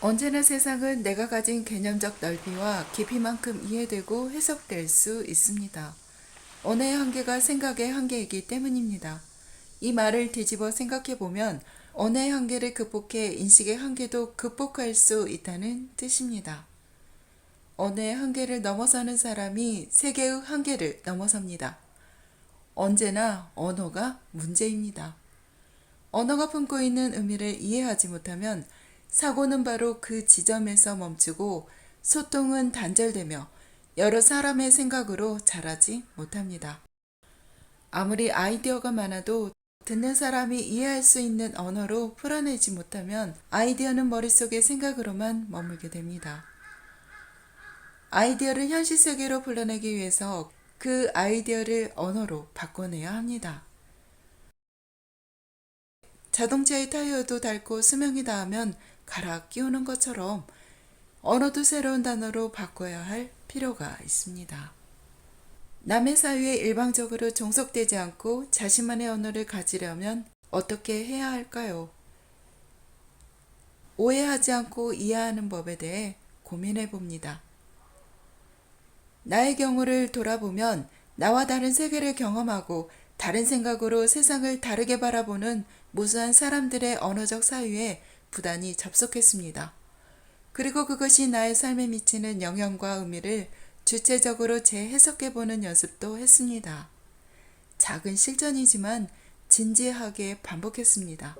언제나 세상은 내가 가진 개념적 넓이와 깊이만큼 이해되고 해석될 수 있습니다. 언어의 한계가 생각의 한계이기 때문입니다. 이 말을 뒤집어 생각해 보면 언어의 한계를 극복해 인식의 한계도 극복할 수 있다는 뜻입니다. 언어의 한계를 넘어서는 사람이 세계의 한계를 넘어섭니다. 언제나 언어가 문제입니다. 언어가 품고 있는 의미를 이해하지 못하면 사고는 바로 그 지점에서 멈추고 소통은 단절되며 여러 사람의 생각으로 자라지 못합니다. 아무리 아이디어가 많아도 듣는 사람이 이해할 수 있는 언어로 풀어내지 못하면 아이디어는 머릿속의 생각으로만 머물게 됩니다. 아이디어를 현실 세계로 불러내기 위해서 그 아이디어를 언어로 바꿔내야 합니다. 자동차의 타이어도 닳고 수명이 닿으면 갈아 끼우는 것처럼 언어도 새로운 단어로 바꿔야 할 필요가 있습니다. 남의 사유에 일방적으로 종속되지 않고 자신만의 언어를 가지려면 어떻게 해야 할까요? 오해하지 않고 이해하는 법에 대해 고민해 봅니다. 나의 경우를 돌아보면 나와 다른 세계를 경험하고 다른 생각으로 세상을 다르게 바라보는 무수한 사람들의 언어적 사유에 부단히 접속했습니다. 그리고 그것이 나의 삶에 미치는 영향과 의미를 주체적으로 재해석해보는 연습도 했습니다. 작은 실전이지만 진지하게 반복했습니다.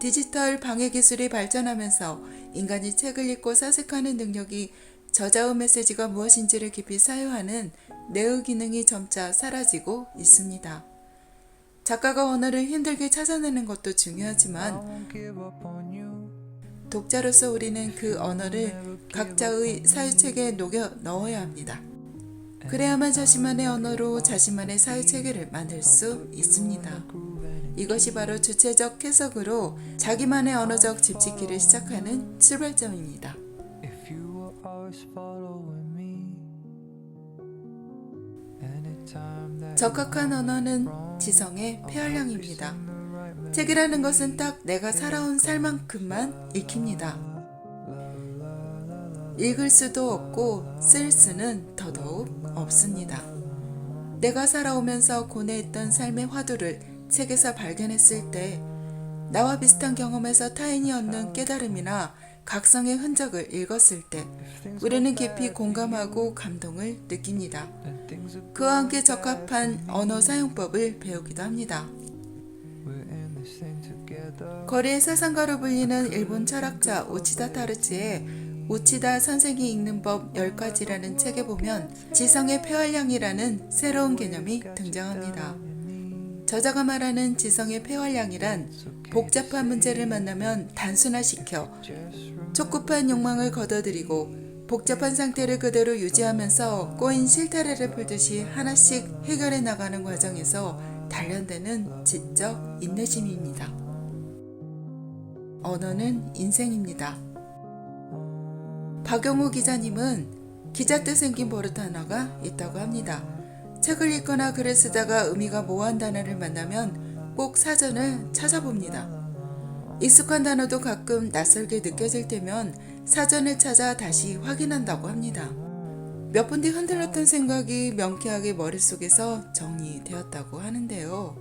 디지털 방해 기술이 발전하면서 인간이 책을 읽고 사색하는 능력이 저자의 메시지가 무엇인지를 깊이 사유하는 뇌의 기능이 점차 사라지고 있습니다. 작가가 언어를 힘들게 찾아내는 것도 중요하지만 독자로서 우리는 그 언어를 각자의 사유체계에 녹여 넣어야 합니다. 그래야만 자신만의 언어로 자신만의 사유체계를 만들 수 있습니다. 이것이 바로 주체적 해석으로 자기만의 언어적 집짓기를 시작하는 출발점입니다. 적합한 언어는 지성의 폐활량입니다. 책이라는 것은 딱 내가 살아온 살만큼만 읽힙니다. 읽을 수도 없고 쓸 수는 더더욱 없습니다. 내가 살아오면서 고뇌했던 삶의 화두를 책에서 발견했을 때 나와 비슷한 경험에서 타인이 얻는 깨달음이나 각성의 흔적을 읽었을 때 우리는 깊이 공감하고 감동을 느낍니다. 그와 함께 적합한 언어 사용법을 배우기도 합니다. 거리의 사상가로 불리는 일본 철학자 오치다 타르츠의 오치다 선생이 읽는 법 10가지라는 책에 보면 지성의 폐활량이라는 새로운 개념이 등장합니다. 저자가 말하는 지성의 폐활량이란 복잡한 문제를 만나면 단순화시켜 촉급한 욕망을 걷어들이고 복잡한 상태를 그대로 유지하면서 꼬인 실타래를 풀듯이 하나씩 해결해 나가는 과정에서 단련되는 지적 인내심입니다. 언어는 인생입니다. 박영호 기자님은 기자 때 생긴 버릇 하나가 있다고 합니다. 책을 읽거나 글을 쓰다가 의미가 모호한 단어를 만나면 꼭 사전을 찾아봅니다. 익숙한 단어도 가끔 낯설게 느껴질 때면 사전을 찾아 다시 확인한다고 합니다. 몇 분 뒤 흔들렸던 생각이 명쾌하게 머릿속에서 정리되었다고 하는데요.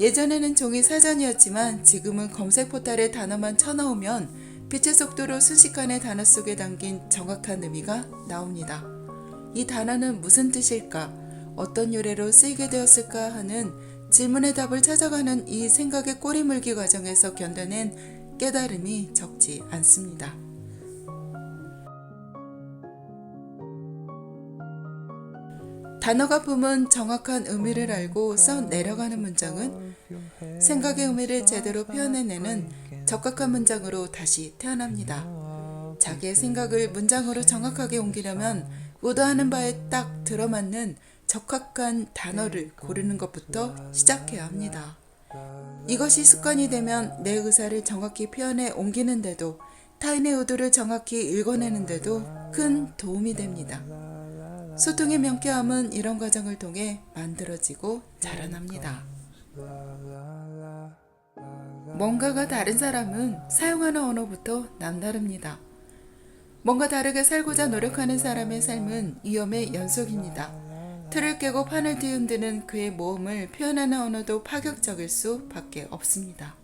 예전에는 종이 사전이었지만 지금은 검색 포탈에 단어만 쳐넣으면 빛의 속도로 순식간에 단어 속에 담긴 정확한 의미가 나옵니다. 이 단어는 무슨 뜻일까? 어떤 유래로 쓰이게 되었을까 하는 질문의 답을 찾아가는 이 생각의 꼬리물기 과정에서 견뎌낸 깨달음이 적지 않습니다. 단어가 품은 정확한 의미를 알고 써 내려가는 문장은 생각의 의미를 제대로 표현해내는 적합한 문장으로 다시 태어납니다. 자기의 생각을 문장으로 정확하게 옮기려면 의도하는 바에 딱 들어맞는 적합한 단어를 고르는 것부터 시작해야 합니다. 이것이 습관이 되면 내 의사를 정확히 표현해 옮기는데도 타인의 의도를 정확히 읽어내는데도 큰 도움이 됩니다. 소통의 명쾌함은 이런 과정을 통해 만들어지고 자라납니다. 뭔가가 다른 사람은 사용하는 언어부터 남다릅니다. 뭔가 다르게 살고자 노력하는 사람의 삶은 위험의 연속입니다. 틀을 깨고 판을 뒤흔드는 그의 모험을 표현하는 언어도 파격적일 수 밖에 없습니다.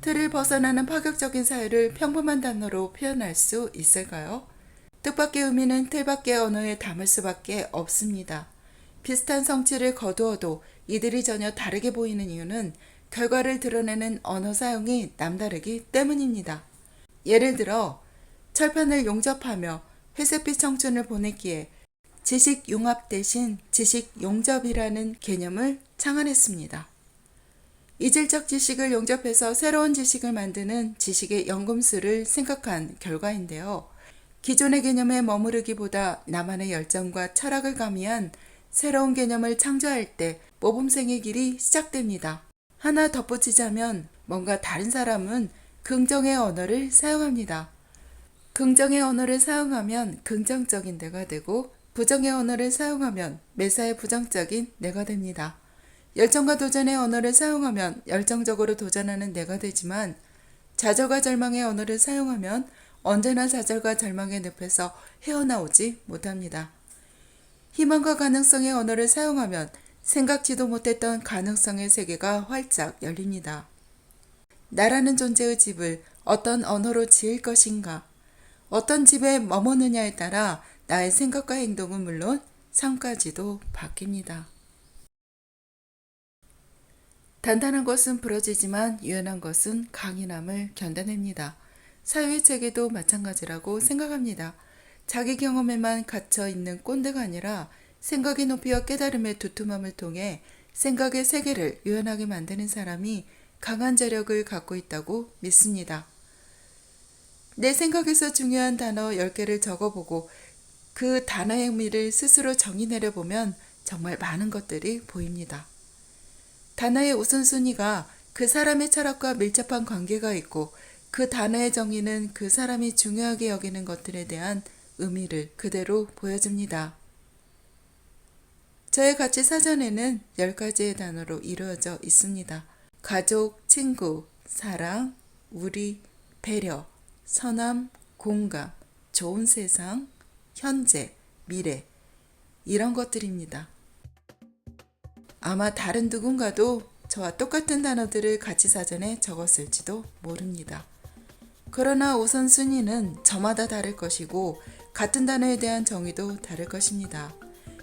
틀을 벗어나는 파격적인 사유를 평범한 단어로 표현할 수 있을까요? 뜻밖의 의미는 틀밖의 언어에 담을 수밖에 없습니다. 비슷한 성취를 거두어도 이들이 전혀 다르게 보이는 이유는 결과를 드러내는 언어 사용이 남다르기 때문입니다. 예를 들어 철판을 용접하며 회색빛 청춘을 보냈기에 지식 융합 대신 지식 용접이라는 개념을 창안했습니다. 이질적 지식을 용접해서 새로운 지식을 만드는 지식의 연금술을 생각한 결과인데요. 기존의 개념에 머무르기보다 나만의 열정과 철학을 가미한 새로운 개념을 창조할 때 모범생의 길이 시작됩니다. 하나 덧붙이자면 뭔가 다른 사람은 긍정의 언어를 사용합니다. 긍정의 언어를 사용하면 긍정적인 내가 되고 부정의 언어를 사용하면 매사에 부정적인 내가 됩니다. 열정과 도전의 언어를 사용하면 열정적으로 도전하는 내가 되지만 좌절과 절망의 언어를 사용하면 언제나 좌절과 절망의 늪에서 헤어나오지 못합니다. 희망과 가능성의 언어를 사용하면 생각지도 못했던 가능성의 세계가 활짝 열립니다. 나라는 존재의 집을 어떤 언어로 지을 것인가, 어떤 집에 머무느냐에 따라 나의 생각과 행동은 물론 삶까지도 바뀝니다. 단단한 것은 부러지지만 유연한 것은 강인함을 견뎌냅니다. 사회의 체계도 마찬가지라고 생각합니다. 자기 경험에만 갇혀 있는 꼰대가 아니라 생각의 높이와 깨달음의 두툼함을 통해 생각의 세계를 유연하게 만드는 사람이 강한 저력을 갖고 있다고 믿습니다. 내 생각에서 중요한 단어 10개를 적어보고 그 단어의 의미를 스스로 정의 내려보면 정말 많은 것들이 보입니다. 단어의 우선순위가 그 사람의 철학과 밀접한 관계가 있고 그 단어의 정의는 그 사람이 중요하게 여기는 것들에 대한 의미를 그대로 보여줍니다. 저의 가치 사전에는 10가지의 단어로 이루어져 있습니다. 가족, 친구, 사랑, 우리, 배려, 선함, 공감, 좋은 세상, 현재, 미래, 이런 것들입니다. 아마 다른 누군가도 저와 똑같은 단어들을 가치 사전에 적었을지도 모릅니다. 그러나 우선순위는 저마다 다를 것이고 같은 단어에 대한 정의도 다를 것입니다.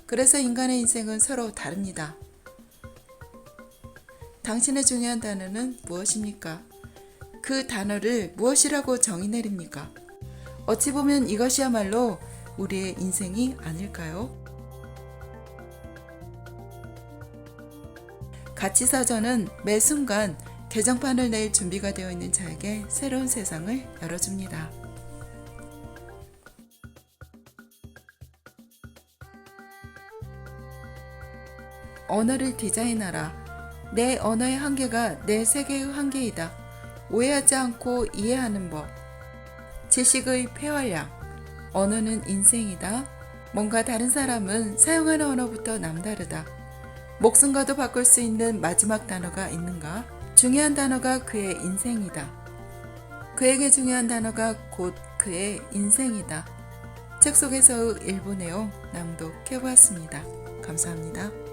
그래서 인간의 인생은 서로 다릅니다. 당신의 중요한 단어는 무엇입니까? 그 단어를 무엇이라고 정의 내립니까? 어찌 보면 이것이야말로 우리의 인생이 아닐까요? 가치사전은 매 순간 개정판을 낼 준비가 되어 있는 자에게 새로운 세상을 열어줍니다. 언어를 디자인하라. 내 언어의 한계가 내 세계의 한계이다. 오해하지 않고 이해하는 법. 지식의 폐활량. 언어는 인생이다. 뭔가 다른 사람은 사용하는 언어부터 남다르다. 목숨과도 바꿀 수 있는 마지막 단어가 있는가? 중요한 단어가 그의 인생이다. 그에게 중요한 단어가 곧 그의 인생이다. 책 속에서의 일부 내용 낭독해 보았습니다. 감사합니다.